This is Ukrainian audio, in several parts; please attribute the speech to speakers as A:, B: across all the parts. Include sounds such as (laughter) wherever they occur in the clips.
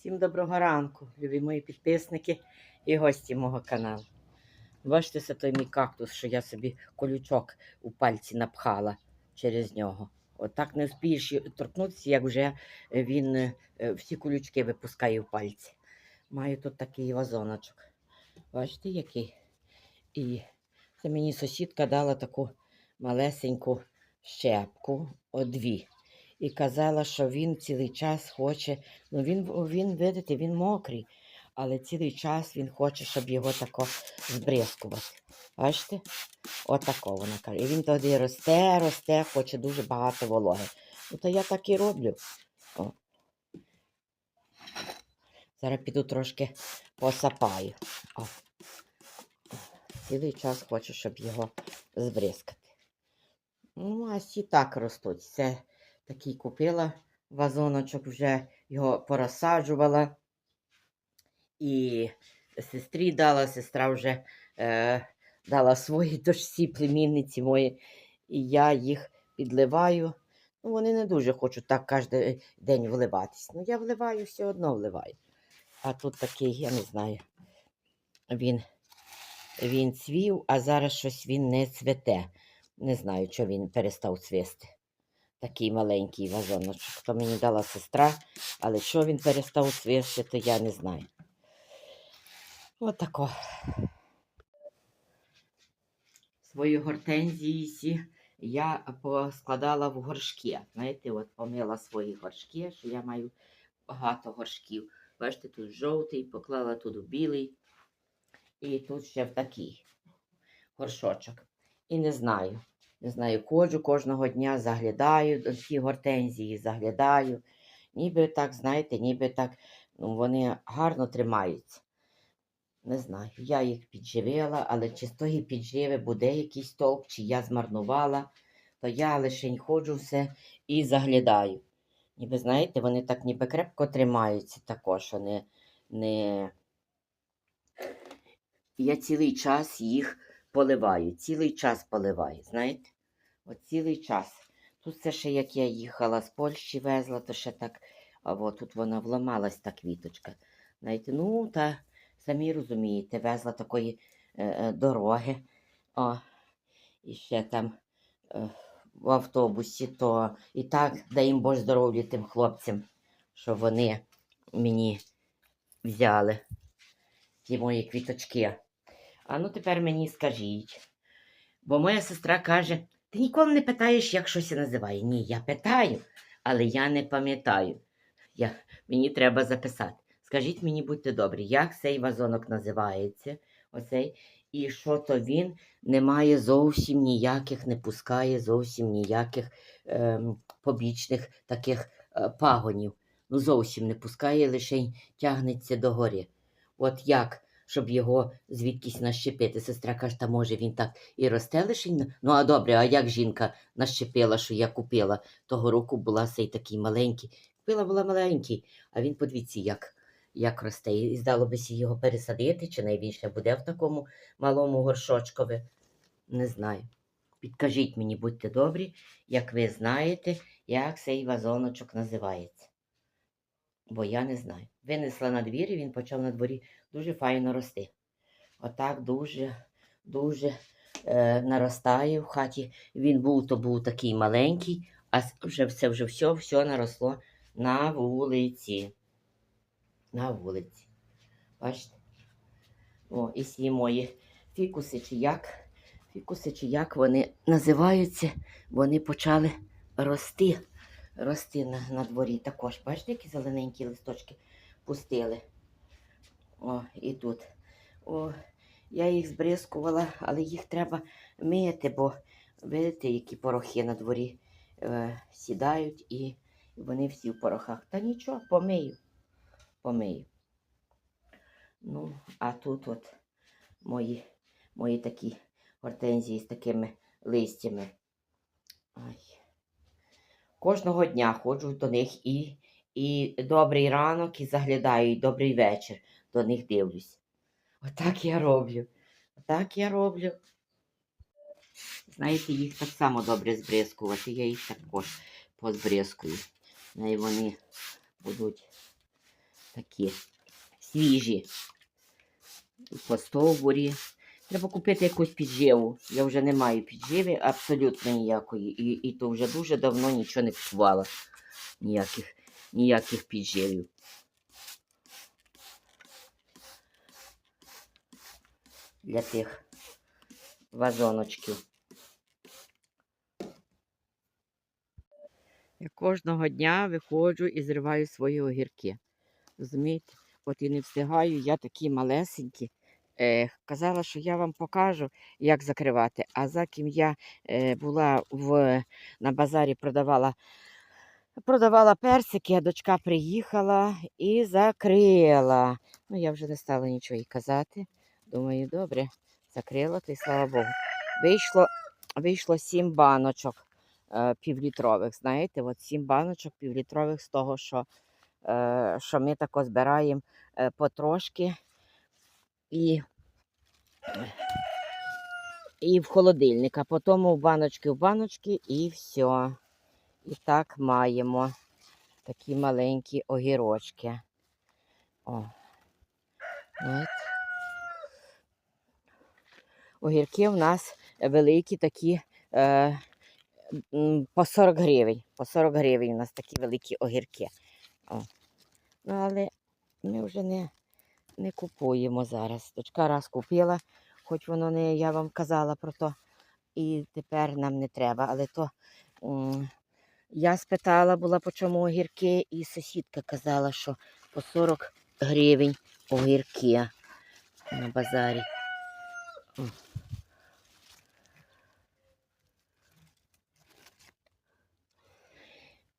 A: Всім доброго ранку, любі мої підписники і гості мого каналу. Бачите, це той мій кактус, що я собі колючок у пальці напхала через нього. Отак не вспієш торкнутися, як вже він е, всі колючки випускає в пальці. Маю тут такий вазоночок. Бачите, який? І це мені сусідка дала таку малесеньку щепку, о дві. І казала, що він цілий час хоче Ну, він, він, видите, він мокрий, але цілий час він хоче, щоб його тако збризкувати. Бачите? Отако вона каже. І він тоді росте, росте, хоче дуже багато вологи. Ну, то я так і роблю. О. Зараз піду трошки посапаю. О. Цілий час хочу, щоб його збризкати. Ну, а всі так ростуть. Це такий купила вазоночок вже його порозсаджувала. І сестрі дала, сестра вже е, дала своїй (laughs) дочці, племінниці мої, і я їх підливаю. Ну, вони не дуже хочуть так кожен день вливатись. Ну, я вливаю, все одно вливаю. А тут такий, я не знаю, він, він цвів, а зараз щось він не цвете. Не знаю, що він перестав цвісти такий маленький вазоночок. То мені дала сестра, але що він перестав цвісти, то я не знаю. Отако. Свої гортензії я поскладала в горшки. Знаєте, от помила свої горшки, що я маю багато горшків. Бачите, тут жовтий, поклала тут білий. І тут ще в такий горшочок. І не знаю. Не знаю, ходжу кожного дня, заглядаю до ті гортензії, заглядаю. Ніби так, знаєте, ніби так ну, вони гарно тримаються. Не знаю, я їх підживила, але чи з тої підживи буде якийсь толк, чи я змарнувала, то я лише ходжу все і заглядаю. Ніби, знаєте, вони так ніби крепко тримаються також. Вони не... Я цілий час їх поливаю, цілий час поливаю, знаєте? От час. Тут це ще як я їхала з Польщі, везла, то ще так, а от тут вона вламалась, та квіточка. Знаєте, ну, та самі розумієте, везла такої е, е, дороги. О, і ще там е, в автобусі, то і так, дай їм Боже здоров'я тим хлопцям, що вони мені взяли ті мої квіточки. А ну тепер мені скажіть. Бо моя сестра каже: ти ніколи не питаєш, як щось називає. Ні, я питаю, але я не пам'ятаю. Я, Мені треба записати. Скажіть мені, будьте добрі, як цей вазонок називається? Оцей? І що то він не має зовсім ніяких, не пускає зовсім ніяких ем, побічних таких е, пагонів. Ну, зовсім не пускає, лише тягнеться догори. От як? Щоб його звідкись нащепити. Сестра каже, та може він так і росте лише. Ну, а добре, а як жінка нащепила, що я купила того року, була цей такий маленький. Купила була маленький, а він подивіться, як як росте. І здало би сі його пересадити, чи найбільше буде в такому малому горшочкові. Не знаю. Підкажіть мені, будьте добрі, як ви знаєте, як цей вазоночок називається. Бо я не знаю. Винесла на двір і він почав на дворі дуже файно рости. Отак дуже, дуже е, наростає в хаті. Він був, то був такий маленький, а вже все вже все, все наросло на вулиці. На вулиці. Бачите? О, і ці мої фікуси, чи як, фікуси, чи як вони називаються, вони почали рости. Рости на, на дворі також. Бачите, які зелененькі листочки пустили. О, і тут. О, я їх збризкувала, але їх треба мити, бо видите, які порохи на дворі е, сідають і вони всі в порохах. Та нічого, помию. Помию. Ну, а тут от мої, мої такі гортензії з такими листями. Ай. Кожного дня ходжу до них і і добрий ранок, і заглядаю, і добрий вечір до них дивлюсь. Отак я роблю. Отак я роблю. Знаєте, їх так само добре збризкувати. Я їх також позбризкую. І вони будуть такі свіжі. По стовбурі. Треба купити якусь підживу. Я вже не маю підживи абсолютно ніякої. І, і то вже дуже давно нічого не купувала. Ніяких, ніяких підживів. Для тих вазоночків. Я кожного дня виходжу і зриваю свої огірки. Розумієте? От і не встигаю, я такі малесенькі. Е, казала, що я вам покажу, як закривати. А за ким я е, була в, на базарі, продавала, продавала персики, а дочка приїхала і закрила. Ну, я вже не стала нічого їй казати. Думаю, добре, закрила, й слава Богу. Вийшло, вийшло сім баночок е, півлітрових. Знаєте, от сім баночок півлітрових з того, що, е, що ми тако збираємо е, потрошки і, і в холодильник, а потім в баночки в баночки і все. І так маємо такі маленькі огірочки. О. Знаєте? Огірки в нас великі такі е, по 40 гривень. По 40 гривень у нас такі великі огірки. О. Ну, але ми вже не, не купуємо зараз. Дочка раз купила, хоч воно не, я вам казала про то, і тепер нам не треба. Але то м, я спитала, була по чому огірки, і сусідка казала, що по 40 гривень огірки на базарі.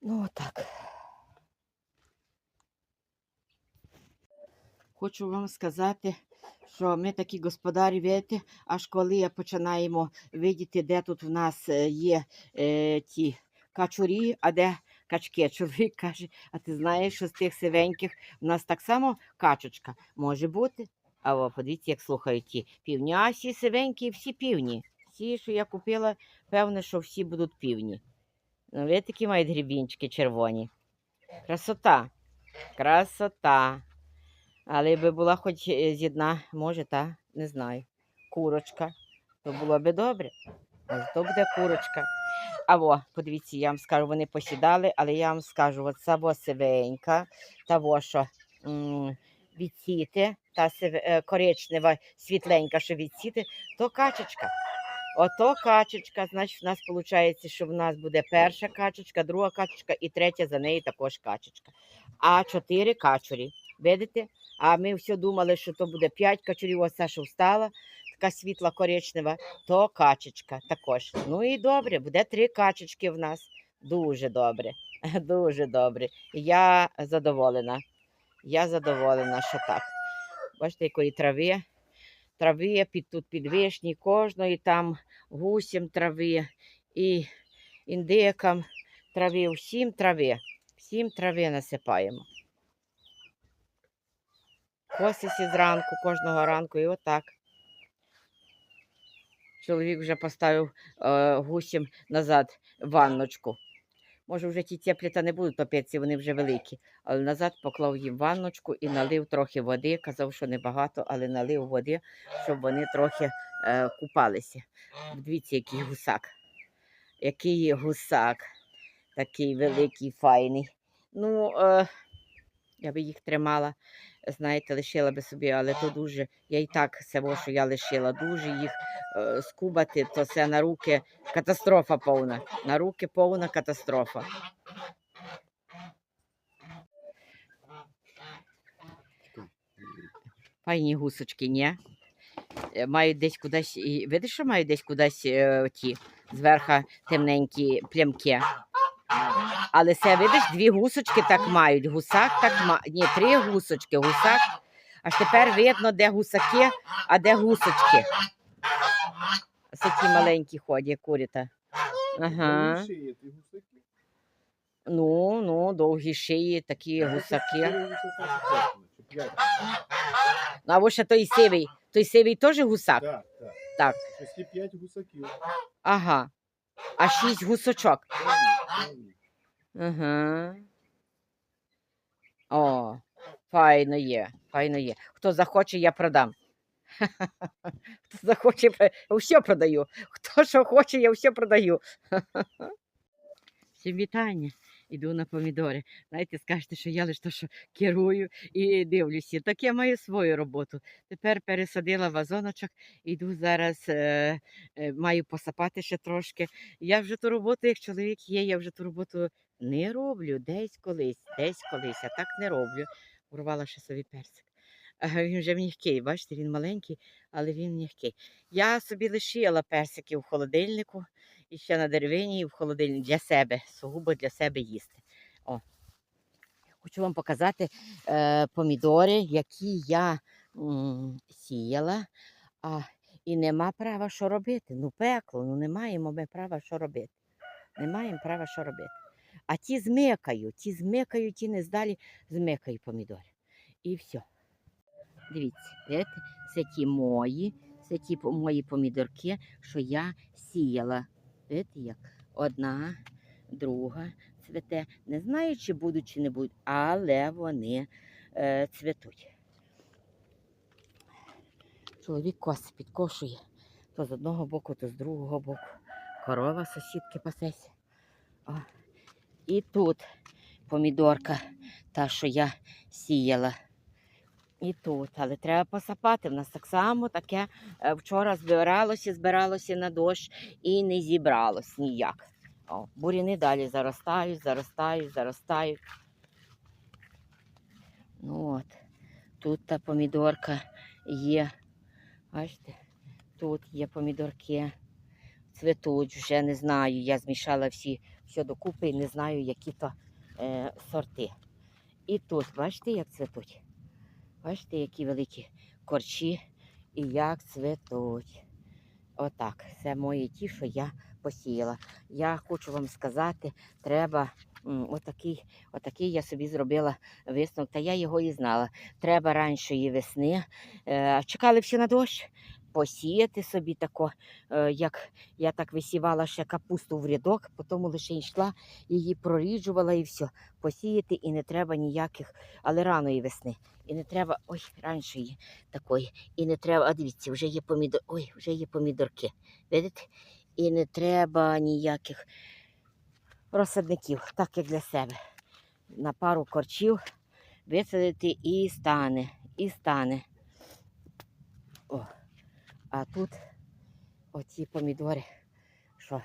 A: Ну, отак. Хочу вам сказати, що ми такі господарі, видите, аж коли починаємо видіти, де тут в нас е, є е, ті качурі, а де качки. Чоловік каже, а ти знаєш, що з тих сивеньких в нас так само качечка може бути. А о, подивіться, як слухають ті півні. А всі сивенькі, всі півні. Всі, що я купила, певне, що всі будуть півні. Ну, ви такі мають грібінчики червоні. Красота. Красота. Але би була хоч е, з одна, може, та, не знаю. Курочка. То було би добре. Ось то буде курочка. А во, подивіться, я вам скажу, вони посідали, але я вам скажу, от саво сивенька, та во, що відсіти, та е, коричнева, світленька, що відсіти, то качечка. Ото качечка, значить, в нас виходить, що в нас буде перша качечка, друга качечка і третя за нею також качечка. А чотири качурі. Видите? А ми все думали, що то буде п'ять качурів, оця, що встала, така світла коричнева, то качечка також. Ну і добре, буде три качечки в нас. Дуже добре. (laughs) Дуже добре. Я задоволена. Я задоволена, що так. Бачите, якої трави. Трави під тут під вишні, кожної там гусям трави і індикам трави, всім трави. Всім трави насипаємо. Коситься зранку, кожного ранку, і отак. Чоловік вже поставив е, гусям назад ванночку. Може, вже ті теплі та не будуть топитися, вони вже великі. Але назад поклав їм ванночку і налив трохи води. Казав, що небагато, але налив води, щоб вони трохи е, купалися. Дивіться, який гусак. Який гусак. Такий великий, файний. Ну, е, я би їх тримала, знаєте, лишила би собі, але то дуже. Я і так все, що я лишила, дуже їх е, скубати, то це на руки катастрофа повна. На руки повна катастрофа. Файні гусочки, ні? Е, Мають десь кудись, видиш, що мають десь кудись е, ті зверху темненькі плямки. Але це, видиш, дві гусочки так мають. Гусак так ма... Ні, три гусочки, гусак. Аж тепер видно, де гусаки, а де гусочки. Ось ті маленькі ходять, курята. Ага. Ну, ну, довгі шиї, такі гусаки. Ну, а ще той сивий. Той сивий теж гусак?
B: Так, так.
A: Так.
B: П'ять гусаків.
A: Ага. А шість гусочок. Ага. О, Файно є, файно є. Хто захоче, я продам. (laughs) Хто захоче, я все продаю. Хто що хоче, я все продаю. (laughs) Всім вітання. Іду на помідори. Знаєте, скажете, що я лише то, що керую і дивлюся. Так я маю свою роботу. Тепер пересадила вазоночок, іду зараз, е, е, маю посапати ще трошки. Я вже ту роботу, як чоловік є, я вже ту роботу не роблю. Десь колись, десь колись, а так не роблю. Урвала ще собі персик. Він вже м'який, бачите, він маленький, але він м'який. Я собі лишила персики в холодильнику і ще на деревині, і в холодильнику для себе, сугубо для себе їсти. О. Хочу вам показати е, помідори, які я м, сіяла, а, і нема права що робити. Ну, пекло, ну не маємо ми права що робити. Не маємо права що робити. А ті змикають, ті змикають, ті не здалі змикають помідори. І все. Дивіться, це ті мої, це ті мої помідорки, що я сіяла. Бачите, як одна, друга цвете. Не знаю, чи будуть, чи не будуть, але вони е, цвітуть. Чоловік коси підкошує то з одного боку, то з другого боку. Корова сусідки пасеться. О. І тут помідорка, та, що я сіяла. І тут, але треба посапати. В нас так само таке е, вчора збиралося, збиралося на дощ і не зібралось ніяк. О, буряни далі заростають, заростають, заростають. Ну от, тут та помідорка є. Бачите, тут є помідорки. Цвітуть, вже не знаю. Я змішала всі все докупи і не знаю, які то е, сорти. І тут, бачите, як цвітуть. Бачите, які великі корчі і як цветуть. Отак. Це мої ті, що я посіяла. Я хочу вам сказати, треба отакий, отакий я собі зробила висновок, та я його і знала. Треба ранішої весни. Е, чекали всі на дощ. Посіяти собі тако, е, як я так висівала ще капусту в рядок, потім лише йшла, її проріджувала і все. Посіяти і не треба ніяких, але раної весни. І не треба, ой, ранішої такої. І не треба, а дивіться, вже є помідор, ой, вже є помідорки. Видите? І не треба ніяких розсадників, так як для себе. На пару корчів висадити і стане, і стане. О, а тут оці помідори, що,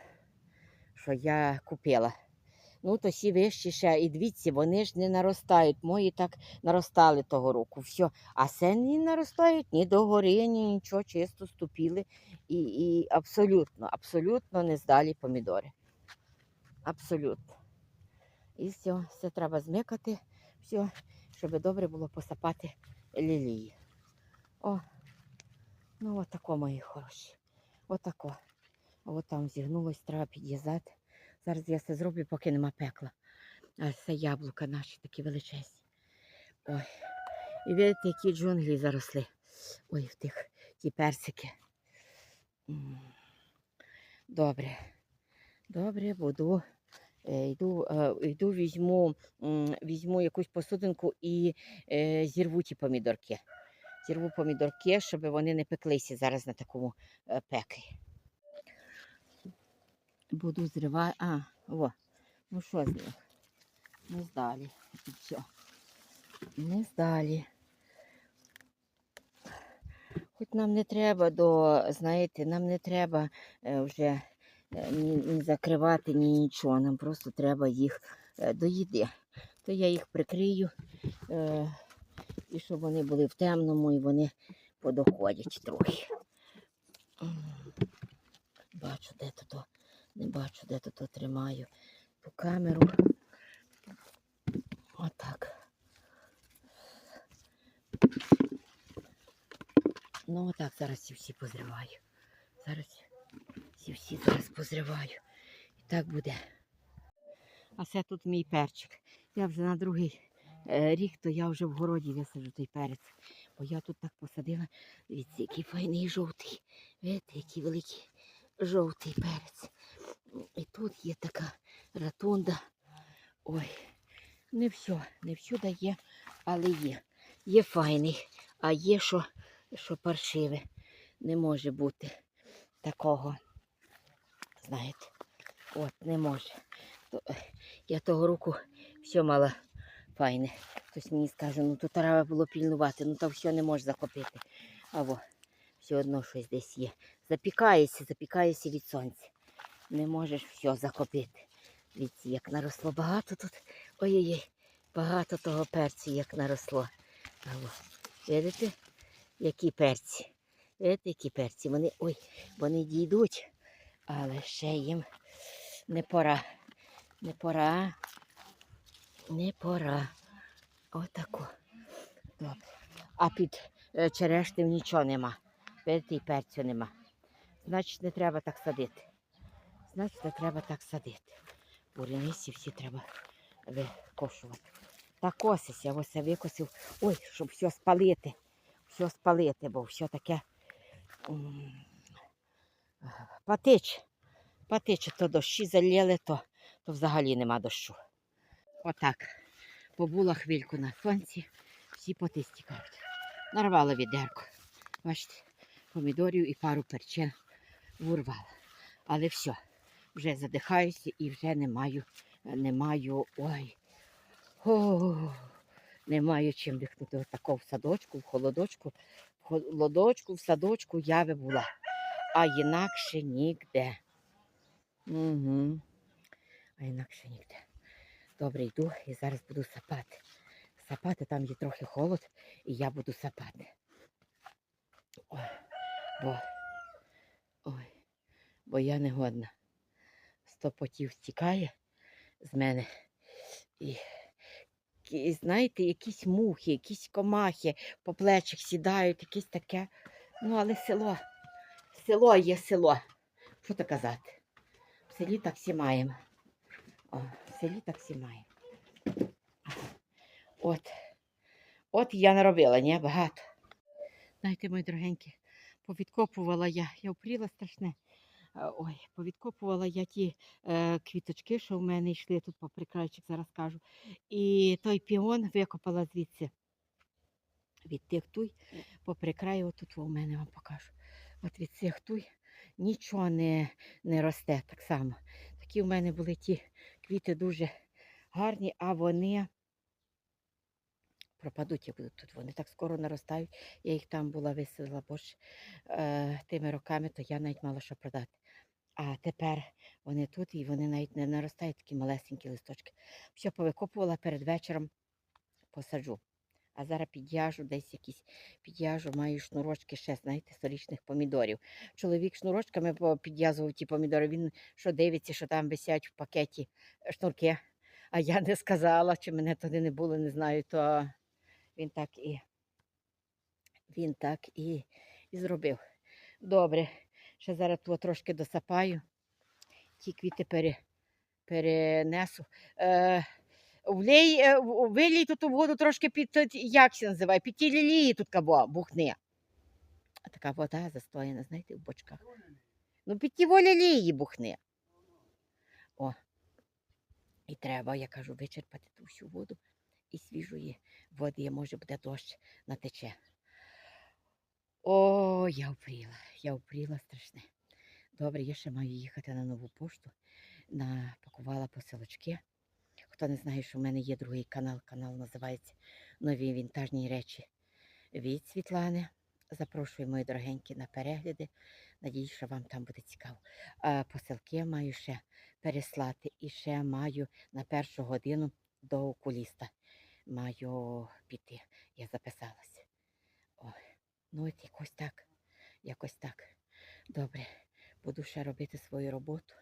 A: що я купила. Ну, то всі вищі ще, і дивіться, вони ж не наростають. Мої так наростали того року. Все. А це не наростають ні до гори, ні нічого, чисто ступіли. І, і абсолютно, абсолютно не здалі помідори. Абсолютно. І все, все треба змикати, все, щоб добре було посапати лілії. О, ну отако, мої хороші. Отако. От там зігнулось, треба під'їзати. Зараз я це зроблю, поки нема пекла. А це яблука наші такі величезні. Ой. І видите, які джунглі заросли. Ой, в тих ті персики. Добре. Добре, буду. Е, Йду, е, йду візьму, візьму якусь посудинку і е, зірву ті помідорки. Зірву помідорки, щоб вони не пеклися зараз на такому е, пеклі. Буду зривати. А, о, ну що з них? Не здалі. Все. Не здалі. Хоч нам не треба до, знаєте, нам не треба е, вже е, ні, ні закривати, ні нічого. Нам просто треба їх до їди. То я їх прикрию, і щоб вони були в темному і вони подоходять трохи. Бачу, де то. Не бачу, де то тримаю ту камеру. Отак. Ну, отак зараз ці всі позриваю. Зараз ці всі зараз позриваю. І так буде. А це тут мій перчик. Я вже на другий рік, то я вже в городі висаджу той перець. Бо я тут так посадила. Дивіться, який файний жовтий. Видите, який великий жовтий перець. І тут є така ратунда. Ой, не все, не всюди є, але є. Є файний, а є що, що паршиве. Не може бути такого. Знаєте, от не може. Е, я того року все мала файне. Хтось мені скаже, ну то треба було пільнувати, ну то все не можеш захопити. Або все одно щось десь є. Запікаєшся, запікаєшся від сонця. Не можеш все захопити. Дивіться, як наросло багато тут. Ой-ой-ой, багато того перцю, як наросло. Або, видите, які перці? Видите, які перці? Вони, ой, вони дійдуть, але ще їм не пора. Не пора. Не пора. Отако. Добре. А під е, черешнем нічого нема. Видите, і перцю нема. Значить, не треба так садити. Значить, не треба так садити. Буряниці всі треба викошувати. Та косися, ось я викосив. Ой, щоб все спалити. Все спалити, бо все таке патич. Патич, то дощі залили, то, то взагалі нема дощу. Отак. Побула хвильку на сонці, всі поти стікають. Нарвала відерко. Бачите, помідорів і пару перчин урвала. Але все, вже задихаюся і вже не маю, не маю, ой, о, не маю чим дихнути. Отако в садочку, в холодочку, в холодочку, в садочку я би була, а інакше ніде. Угу. А інакше ніде. Добре, йду і зараз буду сапати. Сапати, там є трохи холод, і я буду сапати. Ой, бо, ой, бо я не годна. Сто потів стікає з мене. І, і знаєте, якісь мухи, якісь комахи по плечах сідають, якесь таке. Ну, але село, село є село. Що то казати? В селі так всі маємо. О, селі так всі. От. От я наробила, ні, багато. Знаєте, мої дорогенькі, повідкопувала я, я впріла страшне. Е, Ой, повідкопувала я ті е, квіточки, що в мене йшли тут по прикрайчик, зараз кажу. І той піон викопала звідси. Від тих туй по прикраю, отут у мене вам покажу. От від цих туй нічого не, не росте так само. Такі в мене були ті квіти дуже гарні, а вони пропадуть, як будуть тут. Вони так скоро наростають. Я їх там була висадила, бо ж е, тими роками, то я навіть мала що продати. А тепер вони тут і вони навіть не наростають такі малесенькі листочки. Все повикопувала перед вечором, посаджу. А зараз під'яжу десь якісь під'яжу, маю шнурочки ще, знаєте, сторічних помідорів. Чоловік шнурочками підв'язував ті помідори. Він що дивиться, що там висять в пакеті шнурки. А я не сказала, чи мене туди не було, не знаю, то він так і він так і, і зробив. Добре, ще зараз тут трошки досапаю. Ті квіти пере, перенесу. Е, влей, е, вилій тут воду трошки під, як це називає, під ті лілії тут кабо, бухне. А така вода застояна, знаєте, в бочках. Ну, під ті лілії бухне. О. І треба, я кажу, вичерпати ту всю воду і свіжої води, може буде дощ натече. О, я впріла, я впріла страшне. Добре, я ще маю їхати на нову пошту. Напакувала посилочки. Хто не знає, що в мене є другий канал, канал називається Нові вінтажні речі від Світлани. Запрошую, мої дорогенькі, на перегляди. Надіюсь, що вам там буде цікаво. А, посилки маю ще переслати і ще маю на першу годину до окуліста. Маю піти. Я записалася. Ой, ну от якось так. Якось так. Добре, буду ще робити свою роботу,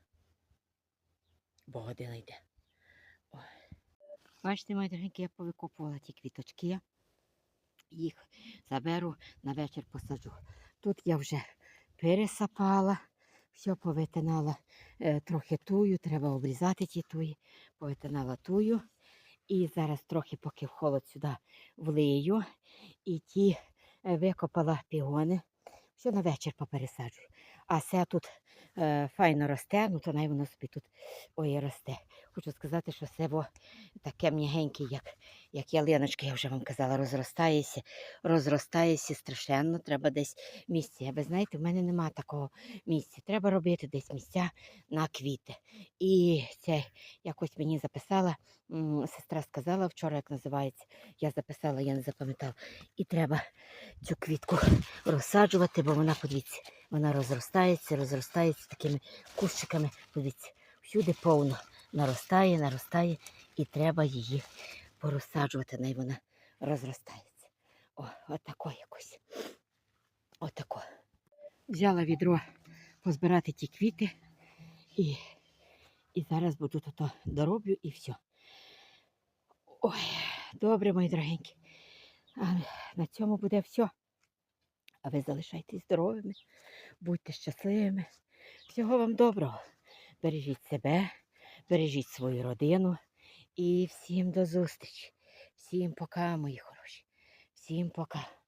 A: бо година йде. Бачите, мої дорогенькі, я повикопувала ті квіточки. Їх заберу на вечір посаджу. Тут я вже пересапала, все повитинала е, трохи тую, треба обрізати ті туї, повитинала тую. І зараз трохи, поки в холод сюди влию, і ті е, викопала пігони. Все на вечір попересаджую. А все тут е, файно росте, ну то най воно собі тут ой, росте. Хочу сказати, що сево таке м'ягеньке, як, як ялиночка, я вже вам казала, розростається, розростається страшенно, треба десь місце. А ви знаєте, в мене нема такого місця. Треба робити десь місця на квіти. І це якось мені записала, сестра сказала вчора, як називається. Я записала, я не запам'ятала. І треба цю квітку розсаджувати, бо вона, подивіться, вона розростається, розростається такими кущиками. Подивіться, всюди повно наростає, наростає, і треба її порозсаджувати, най вона розростається. О, отако якось. Отако. Взяла відро позбирати ті квіти і, і зараз буду тут дороблю і все. Ой, добре, мої дорогенькі. А на цьому буде все. А ви залишайтесь здоровими, будьте щасливими. Всього вам доброго. Бережіть себе, бережіть свою родину і всім до зустрічі. Всім пока, мої хороші. Всім пока.